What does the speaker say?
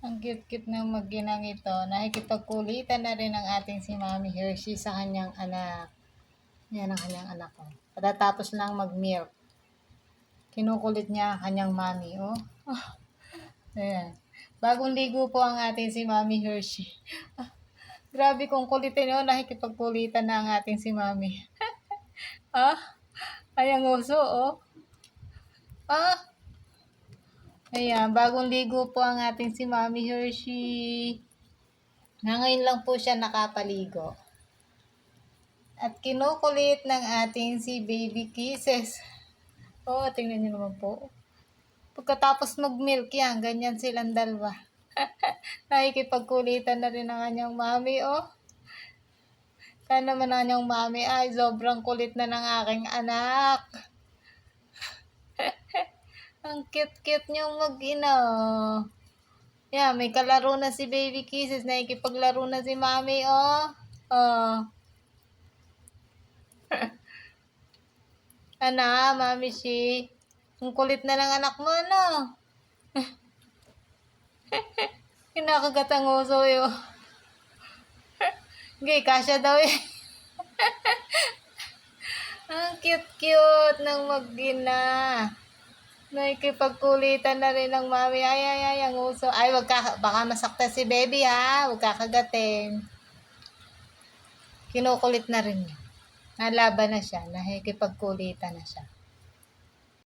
Ang cute-cute ng magginang ito. Nakikipagkulitan na rin ang ating si Mami Hershey sa kanyang anak. Yan ang kanyang anak ko. Pagkatapos lang mag-milk. Kinukulit niya ang kanyang mami, oh. Ayan. Bagong ligo po ang ating si Mami Hershey. Grabe kung kulitin yun. Nakikipagkulitan na ang ating si Mami. ah, ay ang uso, oh. Ah, Ayan, bagong ligo po ang ating si Mami Hershey. Ngayon lang po siya nakapaligo. At kinukulit ng ating si Baby Kisses. Oh, tingnan niyo naman po. Pagkatapos mag-milk yan, ganyan silang dalawa. Nakikipagkulitan na rin ang kanyang mami, oh. Kaya naman ang kanyang mami, ay, sobrang kulit na ng aking anak. Ang cute-cute niyong mag-ina. Yeah, may kalaro na si Baby Kisses. Nakikipaglaro na si Mami, oh. Oh. Ana, Mami si. Ang kulit na ng anak mo, ano? Kinakagat ang uso, yo. Okay, kasya daw eh. ang cute-cute ng mag-ina. Nakikipagkulitan na rin ng mami. Ay, ay, ay, ang uso. Ay, wag ka, baka masakta si baby ha. Huwag kakagatin. Kinukulit na rin niya. Nalaban na siya. Nakikipagkulitan na siya.